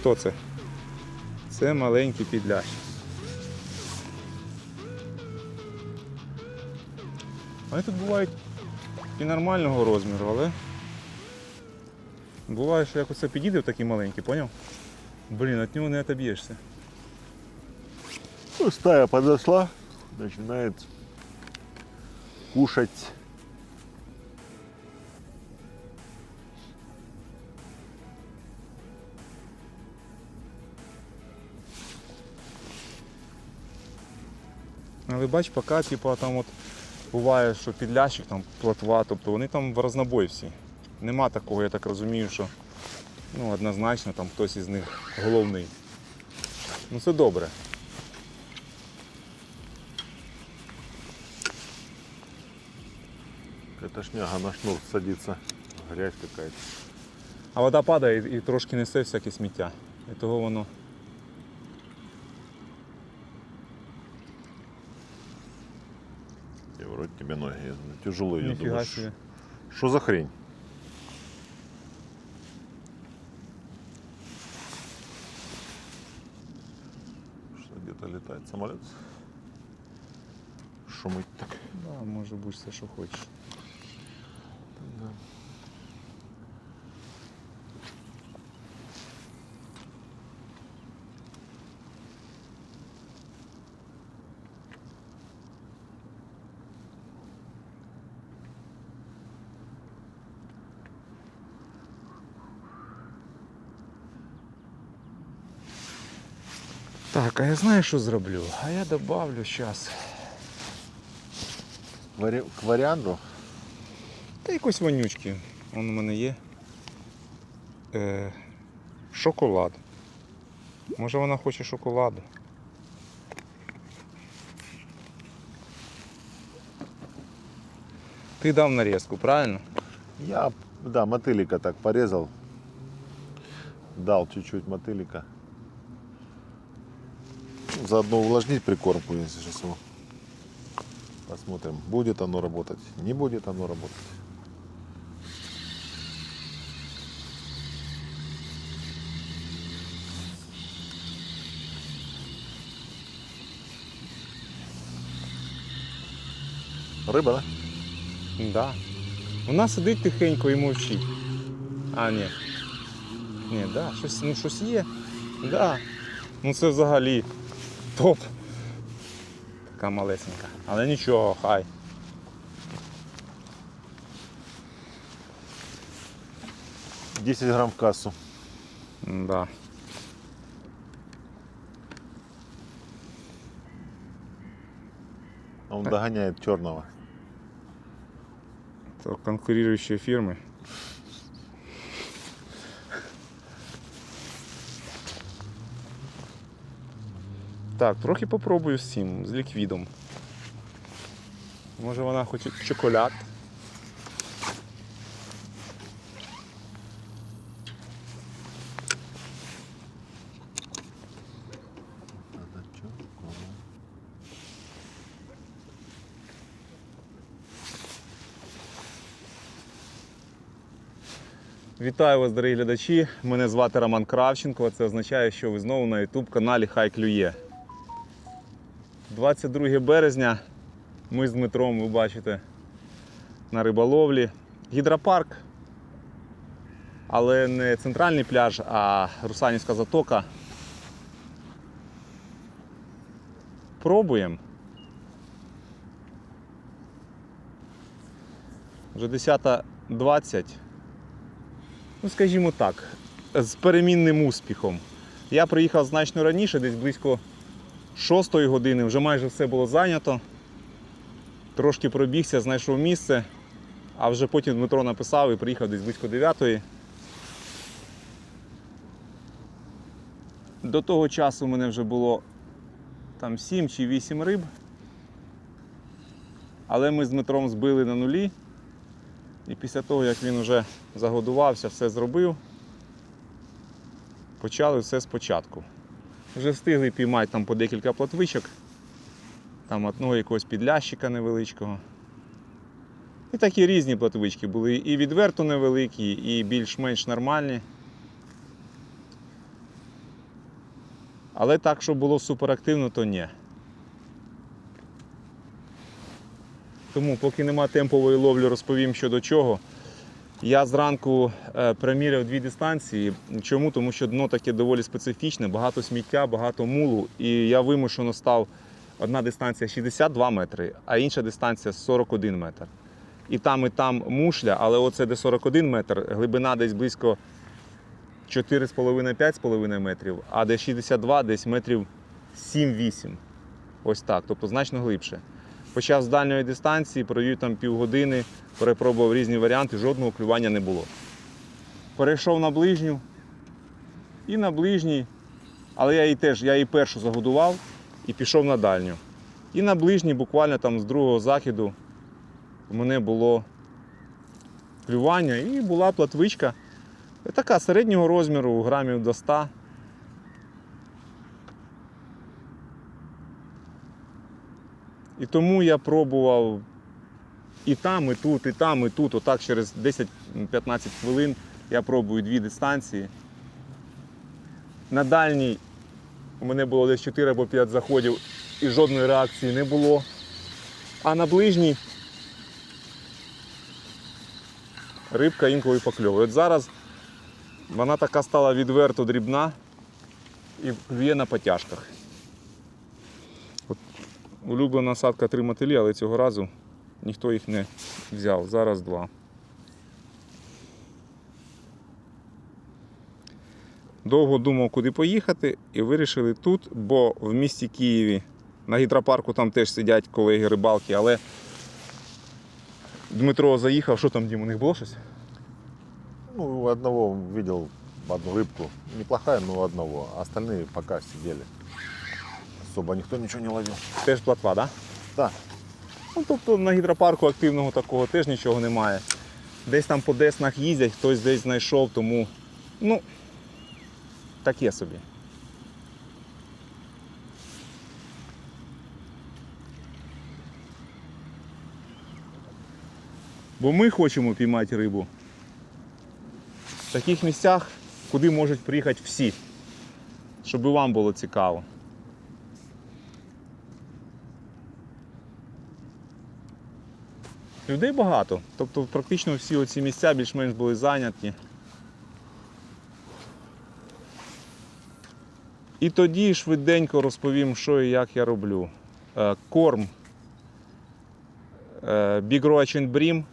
Хто це? Це маленький підлящ. Вони тут бувають і нормального розміру, але буває, що як оце підійде такий маленький, поняв? Блін, від нього не отоб'єшся. Ну, стая подошла, начинает кушать. Але бач, поки типу, там от буває, що підлящик, там плотва, тобто вони там в рознобой всі. Нема такого, я так розумію, що ну, однозначно там хтось із них головний. Ну це добре. Эта шняга на шнур садится. Грязь какая-то. А вода падає і, і трошки несе всяке сміття. І того воно. И вроде тебе ноги я я думаю, Себе. Что за хрень? Что где-то летает самолет? Шумить так. Да, може бути все, що хочеш. А я знаю, що зроблю? А я добавлю зараз. Вари... К варианту? Та якось вонючки. Вон у мене є. Е, шоколад. Може вона хоче шоколаду. Ти дав нарізку, правильно? Я, да, мотылика так порезал. Дал чуть-чуть мотылика. Заодно увлажнить прикормку, если сейчас его. Посмотрим, будет оно работать, не будет оно работать. Рыба, да? Да. Вона сидить тихенько і мовчить. А, ні. Ні, да, щось, ну, щось є. Да. Ну це взагалі топ. Така малесенька. Але нічого, хай. Десять грамм в кассу. Да. А Он догоняет черного. То конкурирующие фирмы. Так, трохи попробую з цим, з ліквідом. Може вона хоче чоколад. Вітаю вас, дорогі глядачі. Мене звати Роман Кравченко. Це означає, що ви знову на YouTube каналі Хай Клює. 22 березня ми з Дмитром, ви бачите, на риболовлі. Гідропарк, але не центральний пляж, а Русанівська затока. Пробуємо. Вже 10.20. Ну, скажімо так, з перемінним успіхом. Я приїхав значно раніше, десь близько 6 години, вже майже все було зайнято. Трошки пробігся, знайшов місце, а вже потім Дмитро написав і приїхав десь близько 9. До того часу у мене вже було там 7 чи 8 риб. Але ми з Дмитром збили на нулі. І після того, як він вже загодувався, все зробив, почали все спочатку. Вже встигли піймати там по декілька платвичок, там одного якогось підлящика невеличкого. І такі різні платвички були. І відверто невеликі, і більш-менш нормальні. Але так, щоб було суперактивно, то ні. Тому, поки нема темпової ловлі, розповім щодо чого. Я зранку е, приміряв дві дистанції. Чому? Тому що дно таке доволі специфічне, багато сміття, багато мулу. І я вимушено став одна дистанція 62 метри, а інша дистанція 41 метр. І там, і там мушля, але оце де 41 метр, глибина десь близько 4,5-5,5 метрів, а де 62 десь метрів 7-8. Ось так, тобто значно глибше. Почав з дальньої дистанції, провів там півгодини, перепробував різні варіанти, жодного клювання не було. Перейшов на ближню і на ближній, але я її теж, я її першу загодував і пішов на дальню. І на ближній, буквально там з другого західу, у мене було клювання і була платвичка. Така середнього розміру, грамів до 100. Тому я пробував і там, і тут, і там, і тут. Отак через 10-15 хвилин я пробую дві дистанції. На дальній у мене було десь 4 або 5 заходів і жодної реакції не було. А на ближній рибка інколи покльовує. От зараз вона така стала відверто дрібна і клює на потяжках. Улюблена садка три мотилі, але цього разу ніхто їх не взяв. Зараз два. Довго думав, куди поїхати, і вирішили тут, бо в місті Києві на гідропарку там теж сидять колеги рибалки, але Дмитро заїхав, що там Дім, у них було щось? Ну, одного видел одну рыбку. Неплохая, но одного. А остальные пока сидели. Особо никто ничего не ловил. Теж платва, так? Да? Да. Ну, тобто на гідропарку активного такого теж нічого немає. Десь там по деснах їздять, хтось десь знайшов, тому ну, таке собі. Бо ми хочемо піймати рибу в таких місцях, куди можуть приїхати всі, щоб і вам було цікаво. Людей багато. Тобто практично всі оці місця більш-менш були зайняті. І тоді швиденько розповім, що і як я роблю. Е, Корм е, Big Roach Brim,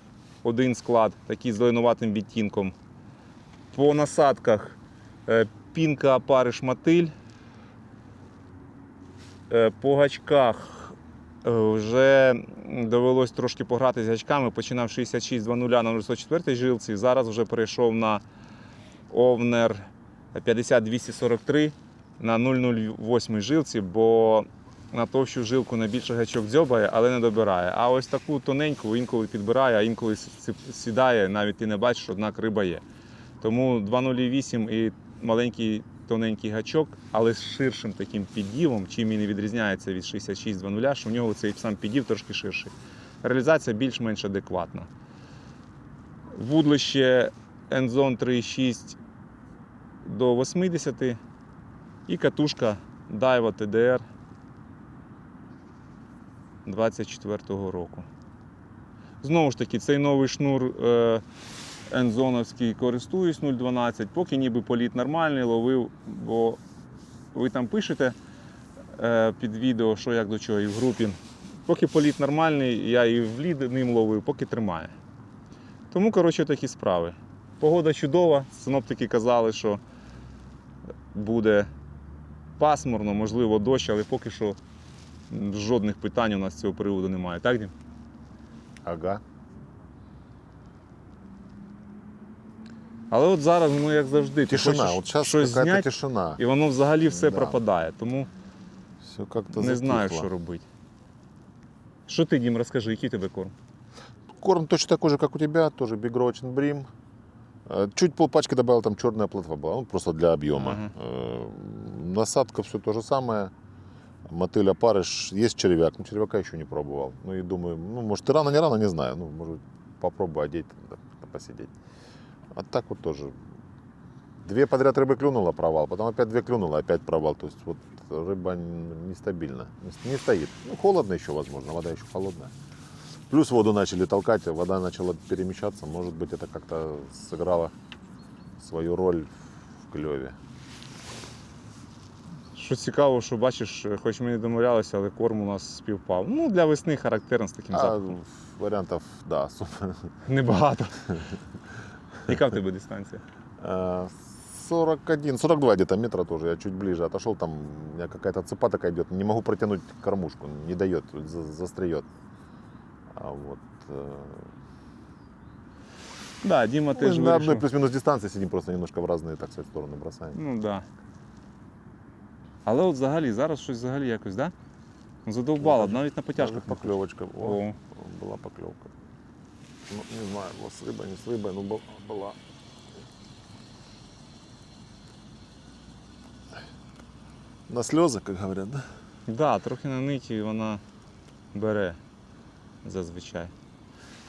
один склад, такий з зеленуватим відтінком. По насадках пінка опариш мотиль. По гачках Вже довелось трошки пограти з гачками. Починав 66-00 на 0,104 жилці. Зараз вже перейшов на Овнер 50-243 на 0,08 жилці, бо на товщу жилку найбільше гачок дзьобає, але не добирає. А ось таку тоненьку інколи підбирає, а інколи сідає, навіть ти не бачиш, однак риба є. Тому 2,08 і маленький тоненький гачок, але з ширшим таким піддівом, чим він і відрізняється від 66-00, що в нього цей сам піддів трошки ширший. Реалізація більш-менш адекватна. Вудлище Enzone 3,6 до 80 і катушка Daiwa TDR 24-го року. Знову ж таки, цей новий шнур е, ензоновський користуюсь 0,12, поки ніби політ нормальний, ловив, бо ви там пишете е, під відео, що як до чого, і в групі. Поки політ нормальний, я і в лід ним ловив, поки тримає. Тому, коротше, такі справи. Погода чудова, синоптики казали, що буде пасмурно, можливо, дощ, але поки що жодних питань у нас з цього приводу немає. Так, Дім? Ага. Але от зараз воно як завжди. ти Тишина. хочеш Вот сейчас щось какая-то зняти, тишина. і воно взагалі все Да. пропадає. Тому Все как-то не знаю, затихло. що робити. Що ти, Дім, розкажи, який тебе корм? Корм точно такой же, как у тебя, тоже Big Roach and Brim. Э, Чуть полпачки добавил, там черная плотва была, ну, просто для объема. Ага. Э, Насадка все то же самое. Мотыль опарыш. Есть червяк, но червяка еще не пробовал. Ну и думаю, ну, может, и рано, не рано, не знаю. Ну, может, попробуй одеть, да, да посидеть. А так вот тоже. Две подряд рыбы клюнула, провал, потом опять две клюнула, опять провал. То есть вот рыба нестабильна, не стоит. Ну, холодно еще, возможно, вода еще холодная. Плюс воду начали толкать, вода начала перемещаться. Может быть, это как-то сыграло свою роль в клеве. Що цікаво, що бачиш, хоч ми не домовлялися, але корм у нас співпав. Ну, для весни характерно з таким А запахом. вариантов, да, особо. Небагато. Яка в тебе дистанція? Э, 41, 42 где-то метра тоже. Я чуть ближе отошел, там у меня какая-то цепа такая идет. Не могу протянуть кормушку, не дает, за- застреет. А вот э, Да, Діма мы теж на одной вирішив. плюс-минус дистанции сидим, просто немножко в разные, так сказать, стороны бросаем. Ну так. Да. Але от взагалі, зараз щось взагалі якось, да? Задовбало, Ну, навіть на потяжках. Даже поклевочка. О, О. была поклевка. Ну, не знаю, была с рыбой, не с рыбой, но был- была. На слезы, как говорят, да? Да, трохи на ниті вона бере зазвичай.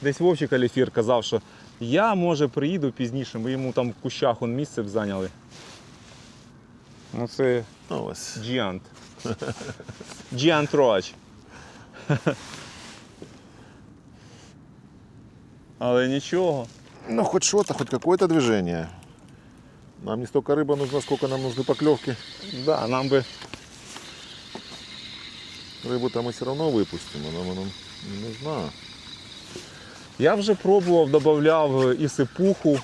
Десь Вовчик Аліфір казав, що я, може, приїду пізніше, ми йому там в кущах он місце б зайняли. Ну це Ну, ось. Джіант. Джіант Роач. Але нічого. Ну, хоть что-то, хоть какое-то движение. Нам не столько рыба нужна, сколько нам нужны поклевки. Да, нам би Рыбу-то мы все равно выпустим, она нам не нужна. Я вже пробував, додавав і сипуху е,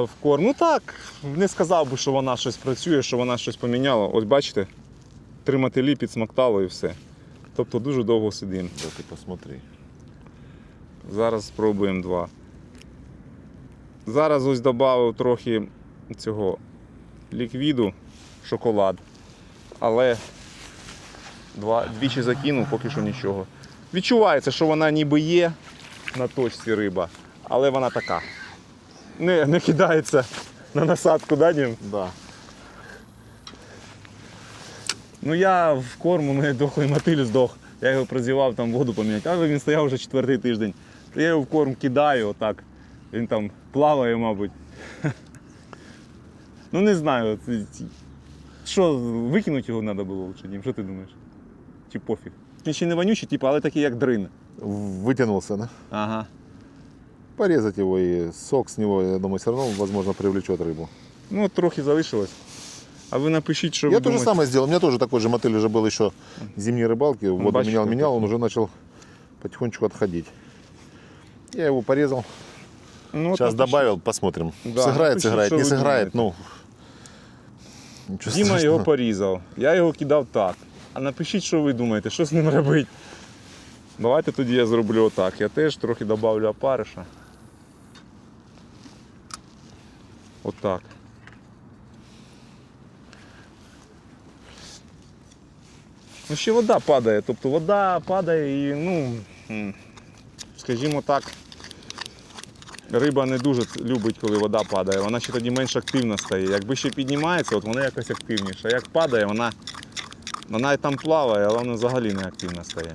в корм. Ну так, не сказав би, що вона щось працює, що вона щось поміняла. Ось бачите, три мотилі підсмоктало і все. Тобто дуже довго сидимо. Да ты посмотри. Зараз спробуємо два. Зараз ось додав трохи цього ліквіду, шоколад. Але два, двічі закинув, поки що нічого. Відчувається, що вона ніби є на точці риба, але вона така. Не, не кидається на насадку, да, Дім? Да. Ну я в корм, у мене дохлий мотиль здох. Я його прозівав там воду поміняти, але він стояв вже четвертий тиждень. То я його в корм кидаю отак. Він там плаває, мабуть. Ну не знаю. це- це- Що, викинути його треба було лучше, Дім? Що ти думаєш? Чи пофіг? Він ще не вонючий, типу, але такий як дрин. Вытянулся, да? Ага. Порезать его и сок с него, я думаю, все равно, возможно, привлечет рыбу. Ну, от трохи залишилось. А ви напишіть, що Я ви то же думаєте. самое сделал. У меня тоже такой же мотыль уже был еще зимней рыбалки. Воду бачишь, менял, как менял, это. он уже начал потихонечку отходить. Я его порезал. Ну, от Сейчас напишіть. добавил, посмотрим. Да, сыграет, напишите, сыграет, что не вы сыграет, думаете. ну. Ничего Діма страшного. його порізав, я його кидав так. А напишіть, що ви думаєте, що з ним робити. Давайте тоді я зроблю отак. Я теж трохи додавлю опариша. Отак. Ну ще вода падає, тобто вода падає і, ну, м, Скажімо так, риба не дуже любить, коли вода падає. Вона ще тоді менш активна стає. Якби ще піднімається, от вона якось активніша. Як падає, вона, вона і там плаває, але вона взагалі не активна стає.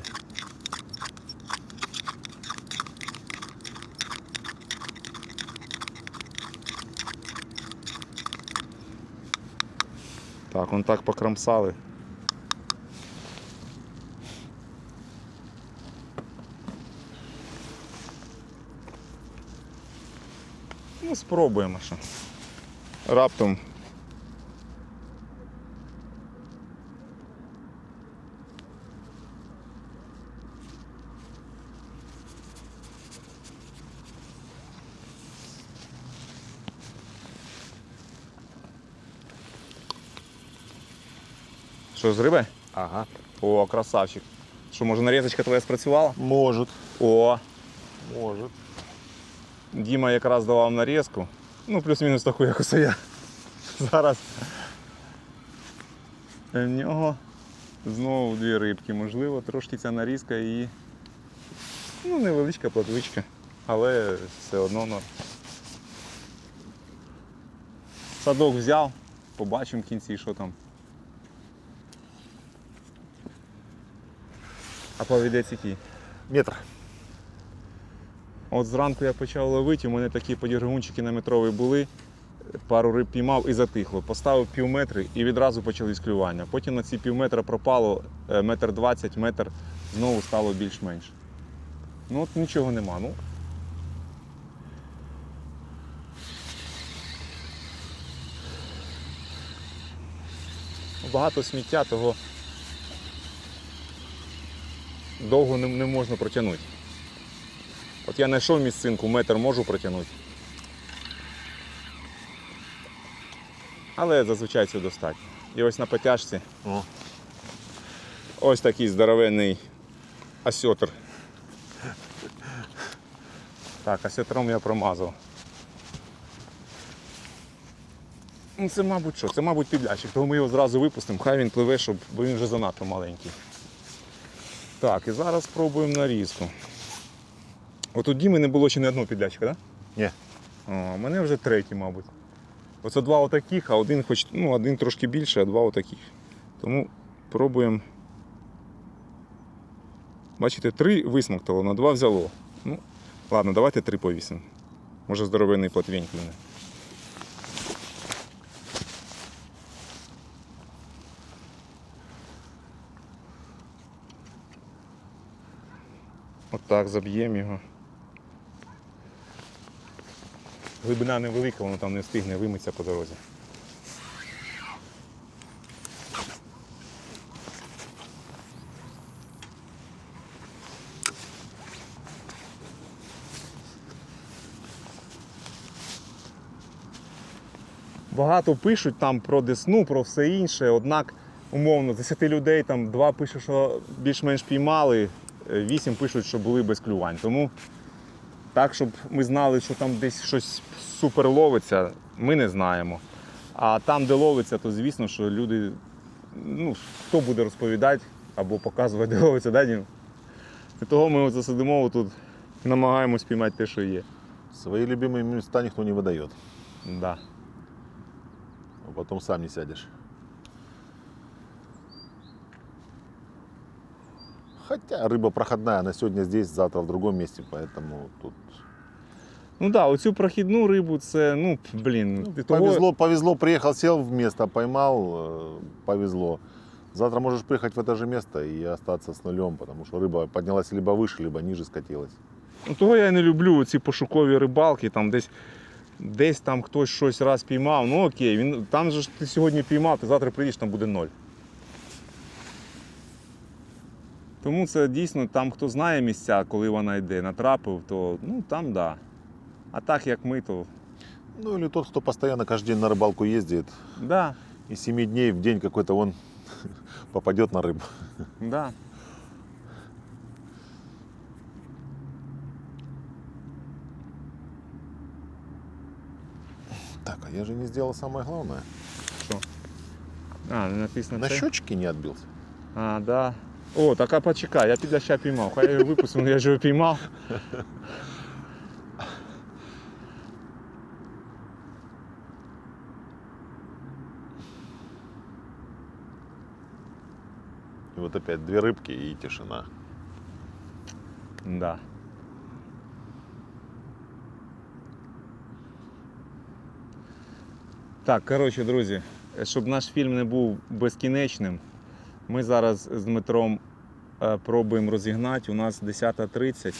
Так, вон так покромсали. Ну, спробуємо ще. Раптом. Що, з риби? Ага. О, красавчик. Що, може нарізочка твоя спрацювала? Может, О, может. Діма якраз давав нарізку. Ну, плюс-мінус таку, як усе я. Зараз. В нього знову дві рибки. Можливо, трошки ця нарізка і. Ну, невеличка платвичка, але все одно норм. Садок взяв, побачимо в кінці, що там. А повідець який? Метр. От зранку я почав ловити, у мене такі подіргунчики на метровий були. Пару риб піймав і затихло. Поставив пів метри і відразу почались клювання. Потім на ці пів метра пропало е, метр двадцять, метр знову стало більш-менш. Ну от нічого нема. Ну, багато сміття, того довго не можна протягнути. От я знайшов місцинку, метр можу протягнути. Але зазвичай цього достатньо. І ось на потяжці О, ось такий здоровенний осьотр. Так, осьотром я промазав. Ну, Це, мабуть, що? Це, мабуть, підлящик, тому ми його зразу випустимо, хай він пливе, щоб, бо він вже занадто маленький. Так, і зараз спробуємо нарізку. От у Діми не було ще ні одного підлящика, так? Ні. О, у мене вже третій, мабуть. Оце два отаких, а один хоч, ну, один трошки більше, а два отаких. Тому пробуємо. Бачите, три висмоктало, на два взяло. Ну, ладно, давайте три повісимо. Може здоровенний плотвінь клюне. Отак заб'ємо його. Глибина невелика, воно там не встигне вимитися по дорозі. Багато пишуть там про Десну, про все інше, однак, умовно, з 10 людей там два пишуть, що більш-менш піймали, е, вісім пишуть, що були без клювань. Тому так, щоб ми знали, що там десь щось супер ловиться, ми не знаємо. А там, де ловиться, то звісно, що люди, ну, хто буде розповідати або показувати, де ловиться, да, Дім? І того ми от засидимо тут, намагаємось піймати те, що є. свои любимые места никто не выдает. Да. А потом сам не сядешь. Хотя рыба проходная, она сегодня здесь, завтра в другом месте, поэтому тут Ну так, да, оцю прохідну рибу це, ну, блін, Ну, ти того- повезло, повезло, приехал, сел в место, поймал, э, повезло. Завтра можешь приехать в это же место и остаться с нулем, потому что рыба поднялась либо выше, либо ниже скатилась. Ну, Того я і не люблю ці пошукові рибалки, там десь, десь там хтось щось раз піймав. Ну окей, він, там же ж ти сьогодні піймав, ти завтра приїдеш, там буде ноль. Тому це дійсно там, хто знає місця, коли вона йде, натрапив, то ну там да. А так як ми, то Ну или тот, кто постоянно каждый день на рыбалку ездит, да, и 7 дней в день какой-то он попадет на рыбу. да. Так, а я же не сделал самое главное. Що? А, не написано На це? счетчике не отбился. А, да. О, так а почекай, я підляща піймав. Хай я його випустив, ну я ж його піймав. И вот опять две рыбки и тишина. Да. Так, коротше, друзі, щоб наш фільм не був безкінечним, Ми зараз з Дмитром е, пробуємо розігнати. У нас 10.30.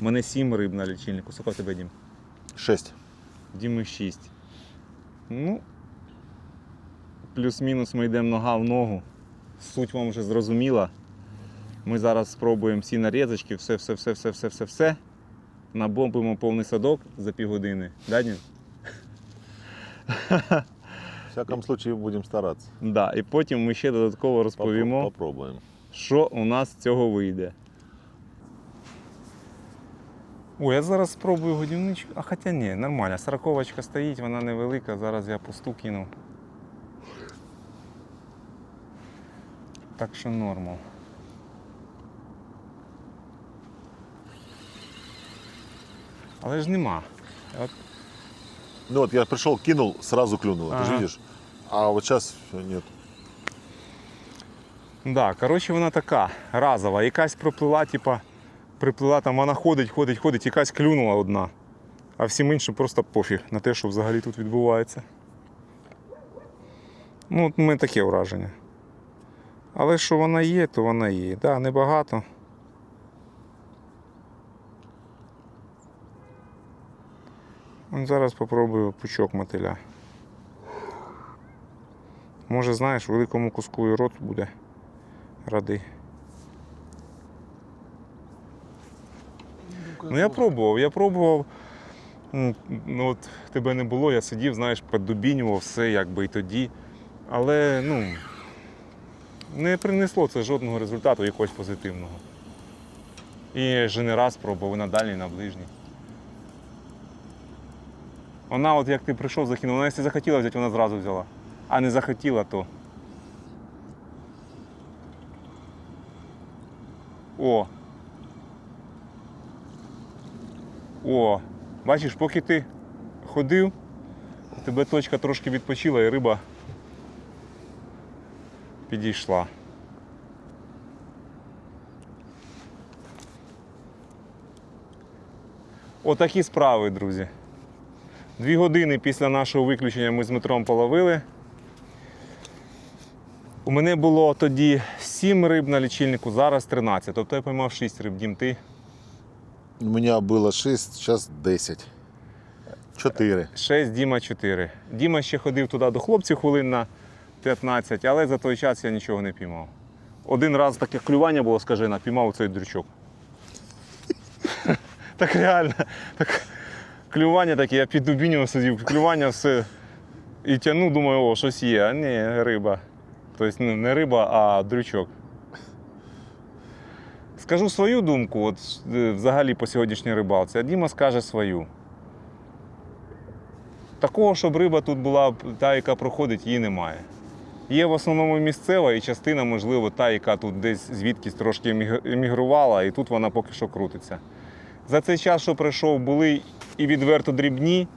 У мене 7 риб на лічильнику. Скільки в тебе, Дім? Шесть. Діми 6. Ну, плюс-мінус ми йдемо нога в ногу. Суть вам вже зрозуміла. Ми зараз спробуємо всі нарізочки, все, все, все, все, все, все, все. Набомбимо повний садок за півгодини. Да, Дім? В всяком случае будем стараться. Да. І потім ми ще додатково розповімо, Попробуем. що у нас з цього вийде. Ой, я зараз спробую годівничку. А хоча ні, нормально. Сороковочка стоїть, вона невелика. Зараз я пусту кину. Так що нормал. Але ж нема. От, Ну вот я пришел, кинул, сразу клюнуло. Ты же Ага. видишь? А вот сейчас нет. да, коротше, вона така разова. Якась проплила, типа, приплила, там вона ходить, ходить, ходить, якась клюнула одна. А всім іншим просто пофіг на те, що взагалі тут відбувається. Ну, от у мене таке враження. Але що вона є, то вона є. Да, небагато. Зараз попробую пучок мотиля. Може, знаєш, великому куску і рот буде радий. Ну я пробував, я пробував. Ну, от тебе не було, я сидів, знаєш, поддубінював все, якби і тоді. Але ну, не принесло це жодного результату якогось позитивного. І вже не раз пробував на дальній, на ближній. Вона, от як ти прийшов, закинула, вона якщо захотіла взяти, вона зразу взяла. А не захотіла, то. О. О, бачиш, поки ти ходив, тебе точка трошки відпочила і риба підійшла. Отакі справи, друзі. Дві години після нашого виключення ми з Дмитром половили. У мене було тоді 7 риб на лічильнику, зараз 13. Тобто я поймав 6 риб, дім ти. У меня было 6, сейчас 10. 4. 6, Діма 4. Діма ще ходив туди до хлопців хвилин на 15, але за той час я нічого не піймав. Один раз таке клювання було, скажи, напіймав цей дрючок. Так реально. Так, клювання таке, я під дубінням сидів, клювання все. І тягну, думаю, о, щось є, а ні, риба. Тобто ну, не риба, а дрючок. Скажу свою думку, от е, взагалі по сьогоднішній рибалці, а Діма скаже свою. Такого, щоб риба тут була та, яка проходить, її немає. Є в основному місцева і частина, можливо, та, яка тут десь звідкись трошки емігрувала, і тут вона поки що крутиться. За цей час, що пройшов, були і відверто дрібні,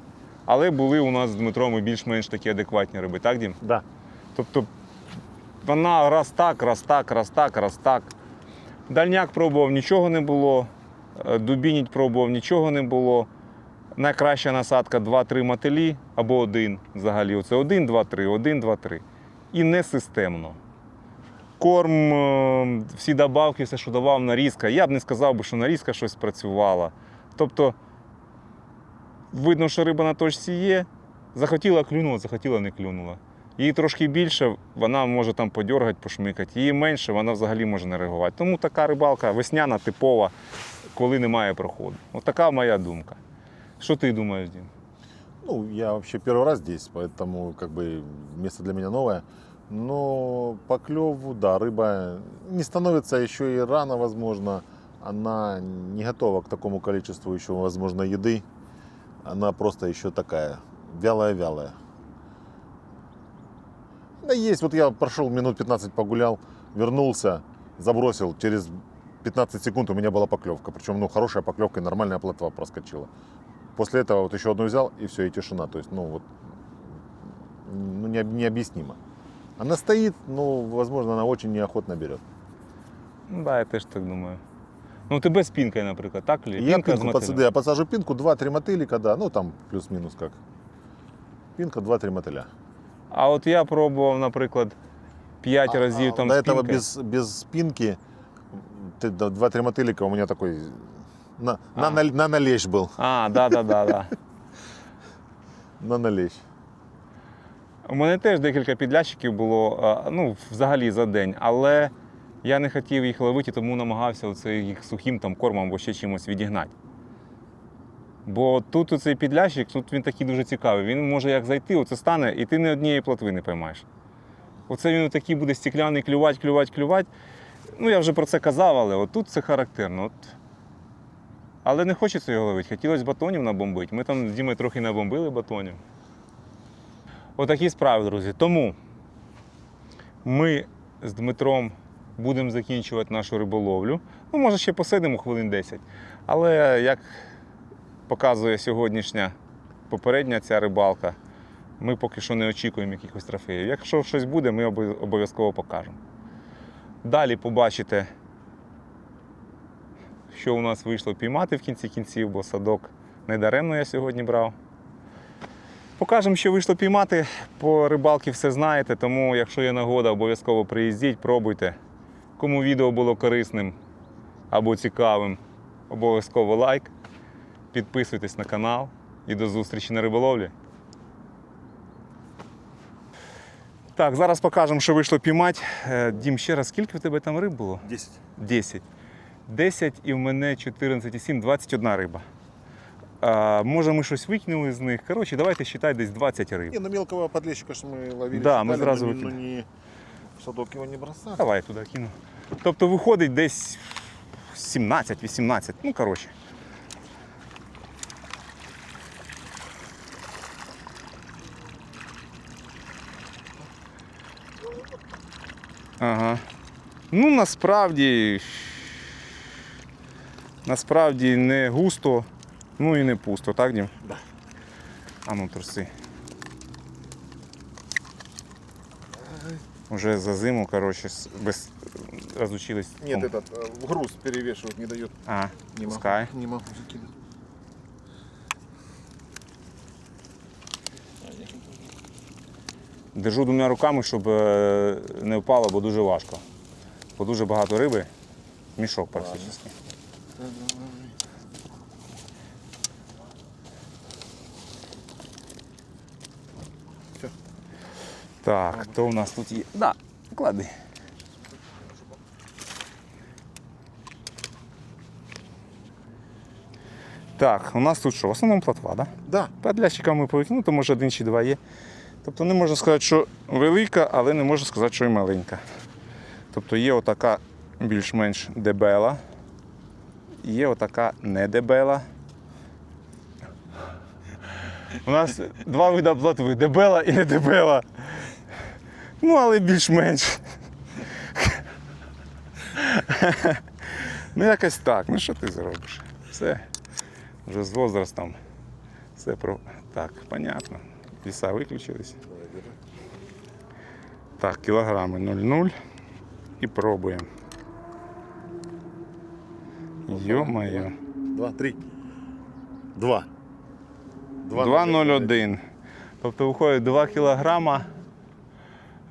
але були у нас з Дмитром і більш-менш такі адекватні риби, так, Дім? Да. Тобто вона раз так, раз так, раз так, раз так. Дальняк пробував, нічого не було. Е, Дубініть пробував, нічого не було. Найкраща насадка 2-3 мотилі або один взагалі. Оце 1, 2, 3, 1, 2, 3. І не системно. Корм, е, всі добавки, все, що давав, нарізка. Я б не сказав би, що нарізка щось працювала. Тобто, видно, що риба на точці є. Захотіла клюнула, захотіла не клюнула. Її трошки більше, вона може там подьоргати, пошмикати. Її менше, вона взагалі може не реагувати. Тому така рибалка весняна, типова, коли немає проходу. От така моя думка. Що ти думаєш, Дім? Ну, я вообще первый раз здесь, поэтому как бы место для меня новое. Но по клеву, да, рыба не становится еще и рано, возможно. Она не готова к такому количеству еще, возможно, еды. Она просто еще такая вялая-вялая. Да есть, вот я прошел минут 15 погулял, вернулся, забросил, через 15 секунд у меня была поклевка. Причем, ну, хорошая поклевка и нормальная плотва проскочила. После этого вот еще одну взял, и все, и тишина. То есть, ну вот, ну, не, необъяснимо. Она стоит, ну, возможно, она очень неохотно берет. Да, я теж так думаю. Ну, у тебе з пінкою, наприклад, так? Лі? Я Пінка з пинку мотилем. подсади, я подсажу пинку, 2-3 мотылика, да, ну там плюс-минус как. Пинка, 2-3 мотыля. А от я пробував, наприклад, 5 А, разів а, там До з этого пінкою. без, без спинки, ты- да, 2-3 мотылика у меня такой, на, на, А. на, на налещ был, А, да, да, да, да. на налещ. У мене теж декілька підлящиків було, а, ну, взагалі за день, але я не хотів їх ловити, тому намагався оце їх сухим там кормом або ще чимось відігнати. Бо тут оцей підлящик, тут він такий дуже цікавий. Він може як зайти, оце стане, і ти ні однієї плотви не поймаєш. Оце він такий буде стекляний, клювать, клювать, клювать. Ну, я вже про це казав, але отут це характерно. От. Але не хочеться його ловити. Хотілося батонів набомбити. Ми там з Дімою трохи набомбили батонів. Отакі справи, друзі. Тому ми з Дмитром будемо закінчувати нашу риболовлю. Ну, може, ще посидимо хвилин 10. Але як показує сьогоднішня попередня ця рибалка, ми поки що не очікуємо якихось трофеїв. Якщо щось буде, ми обов'язково покажемо. Далі побачите, що у нас вийшло піймати в кінці кінців, бо садок недаремно я сьогодні брав. Покажемо, що вийшло піймати. По рибалки все знаєте, тому якщо є нагода, обов'язково приїздіть, пробуйте. Кому відео було корисним або цікавим, обов'язково лайк. Підписуйтесь на канал і до зустрічі на риболовлі. Так, зараз покажемо, що вийшло піймати. Е, Дім, ще раз, скільки в тебе там риб було? 10. 10. 10 і в мене 14,7, 21 риба. А, може, ми щось викинули з них. Коротше, давайте считай десь 20 риб. Не, ну мелкого подлещика ж мы ловили. Да, мы считали, сразу но, выкинули. но не в садок его не бросали. Давай я туди кину. Тобто виходить десь 17-18. Ну, коротше. Ага. Ну, насправді. Насправді не густо, ну і не пусто, так, Дім? Да. А ну труси. Уже за зиму, короче, с- без разучились. Нет, ну, этот э, в груз перевешивать не дает. А, Не пускай. могу, не могу закинуть. Держу двома руками, щоб е, не впало, бо дуже важко. Бо дуже багато риби. Мішок практично. Всё. Так, то у нас тут є. Да, клади. Так, у нас тут що? В основному платва, так? Да? Да. Падлящика ми повикнули, то може один чи два є. Тобто не можна сказати, що велика, але не можна сказати, що і маленька. Тобто є отака більш-менш дебела, є отака недебела. У нас два види платви дебела і недебела. Ну, але більш-менш. Ну, якось так. Ну що ти зробиш? Все. Вже з возрастом все про. Так, понятно. Віса виключились. Так, кілограми 0,0 і пробуємо. Йо-моє. Два, три. Два. Два 2,01. Тобто виходить 2 кілограма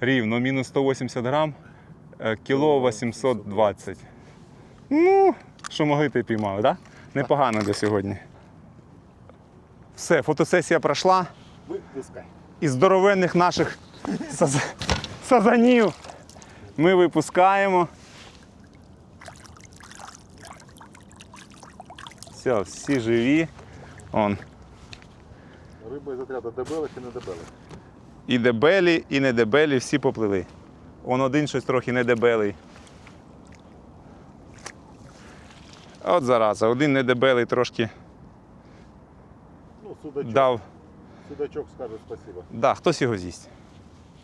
рівно, мінус 180 грам, е, кіло 820. Ну, що могли, ти піймали, так? Да? Непогано для сьогодні. Все, фотосесія пройшла. Выпускай. із здоровенних наших саз- сазанів ми випускаємо. Все, всі живі. Он. Рыба из отряда дебелых и не дебелых. І дебелі, і не дебелі, всі поплили. Он один щось трохи не дебелий. От зараза, один не дебелий трошки Ну, судачок. дав. Судачок скаже спасибо. Да, хтось його з'їсть.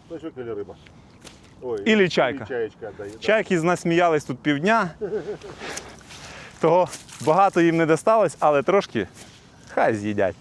Судачок или риба. Ой, Или чайка. Или чаечка Чайки з нас сміялись тут півдня. Того багато їм не досталось, але трошки хай з'їдять.